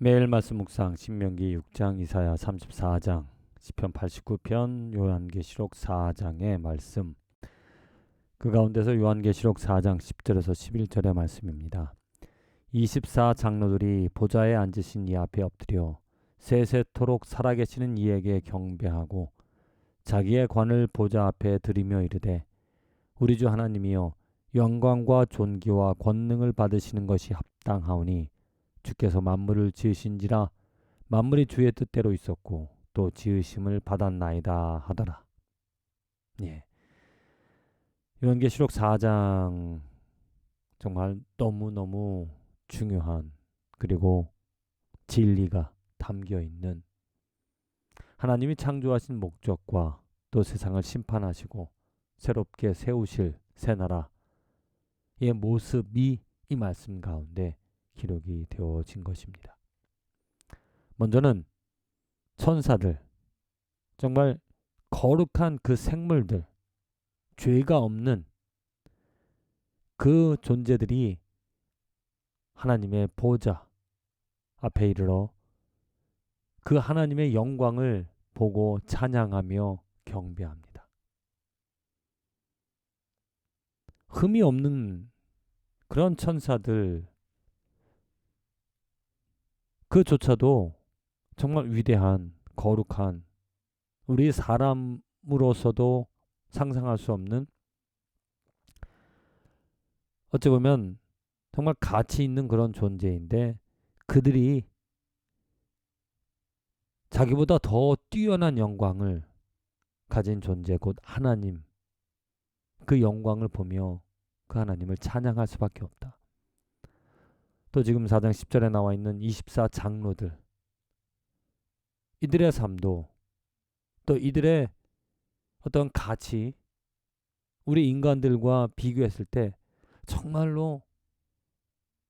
매일 말씀 묵상 신명기 6장 이사야 34장 시편 89편 요한계시록 4장의 말씀 그 가운데서 요한계시록 4장 10절에서 11절의 말씀입니다. 24 장로들이 보좌에 앉으신 이 앞에 엎드려 세세토록 살아계시는 이에게 경배하고 자기의 관을 보좌 앞에 들이며 이르되 우리 주 하나님이여 영광과 존귀와 권능을 받으시는 것이 합당하오니 주께서 만물을 지으신지라 만물이 주의 뜻대로 있었고 또 지으심을 받았나이다 하더라. 예. 요한계시록 4장 정말 너무너무 중요한 그리고 진리가 담겨 있는 하나님이 창조하신 목적과 또 세상을 심판하시고 새롭게 세우실 새 나라의 모습이 이 말씀 가운데 기록이 되어진 것입니다. 먼저는 천사들, 정말 거룩한 그 생물들, 죄가 없는 그 존재들이 하나님의 보좌 앞에 이르러 그 하나님의 영광을 보고 찬양하며 경배합니다. 흠이 없는 그런 천사들 그조차도 정말 위대한 거룩한 우리 사람으로서도 상상할 수 없는 어찌 보면 정말 가치 있는 그런 존재인데 그들이 자기보다 더 뛰어난 영광을 가진 존재 곧 하나님 그 영광을 보며 그 하나님을 찬양할 수밖에 없다. 또 지금 4장 10절에 나와 있는 24 장로들 이들의 삶도 또 이들의 어떤 가치 우리 인간들과 비교했을 때 정말로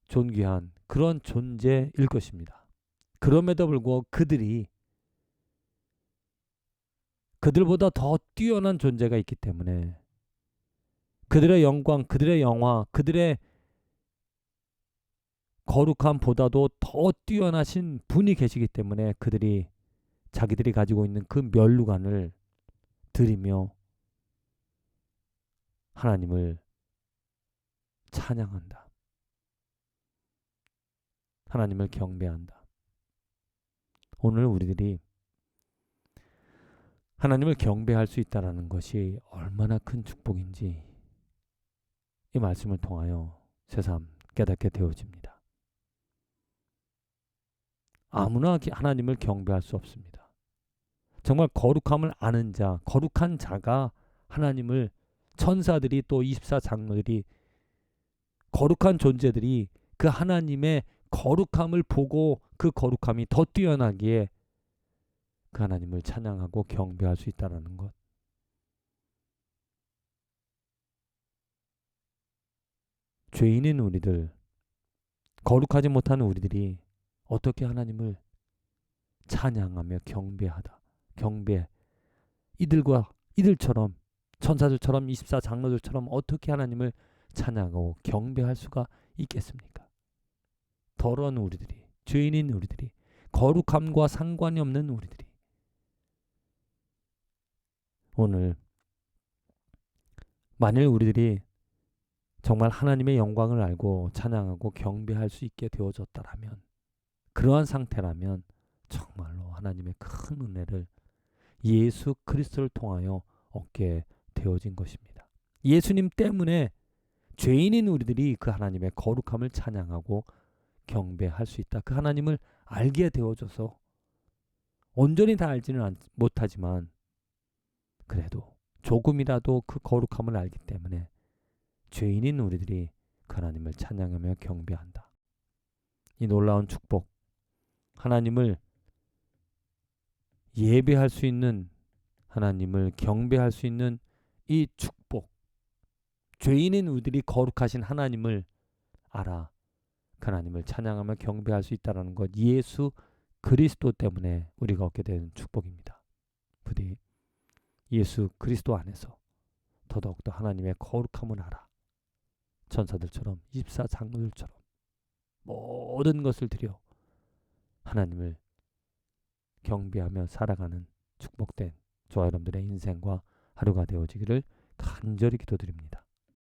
존귀한 그런 존재일 것입니다. 그럼에도 불구하고 그들이 그들보다 더 뛰어난 존재가 있기 때문에 그들의 영광, 그들의 영화, 그들의 거룩함보다도 더 뛰어나신 분이 계시기 때문에 그들이 자기들이 가지고 있는 그 멸루관을 드리며 하나님을 찬양한다. 하나님을 경배한다. 오늘 우리들이 하나님을 경배할 수 있다라는 것이 얼마나 큰 축복인지 이 말씀을 통하여 새삼 깨닫게 되어집니다. 아무나 하나님을 경배할 수 없습니다. 정말 거룩함을 아는 자, 거룩한 자가 하나님을 천사들이 또 24장로들이 거룩한 존재들이 그 하나님의 거룩함을 보고 그 거룩함이 더 뛰어나기에 그 하나님을 찬양하고 경배할 수 있다라는 것. 죄인인 우리들, 거룩하지 못하는 우리들이 어떻게 하나님을 찬양하며 경배하다. 경배. 이들과 이들처럼 천사들처럼 24 장로들처럼 어떻게 하나님을 찬양하고 경배할 수가 있겠습니까? 더러운 우리들이, 죄인인 우리들이, 거룩함과 상관이 없는 우리들이 오늘 만일 우리들이 정말 하나님의 영광을 알고 찬양하고 경배할 수 있게 되어졌다라면 그러한 상태라면 정말로 하나님의 큰 은혜를 예수 그리스도를 통하여 얻게 되어진 것입니다. 예수님 때문에 죄인인 우리들이 그 하나님의 거룩함을 찬양하고 경배할 수 있다. 그 하나님을 알게 되어져서 온전히 다 알지는 못하지만 그래도 조금이라도 그 거룩함을 알기 때문에 죄인인 우리들이 그 하나님을 찬양하며 경배한다. 이 놀라운 축복 하나님을 예배할 수 있는 하나님을 경배할 수 있는 이 축복. 죄인인 우리들이 거룩하신 하나님을 알아. 그 하나님을 찬양하며 경배할 수 있다는 것. 예수 그리스도 때문에 우리가 얻게 되는 축복입니다. 부디 예수 그리스도 안에서 더더욱더 하나님의 거룩함을 알아. 천사들처럼 24 장로들처럼 모든 것을 드려 하나님을 경배하며 살아가는 축복된 저와 여러분들의 인생과 하루가 되어지기를 간절히 기도드립니다.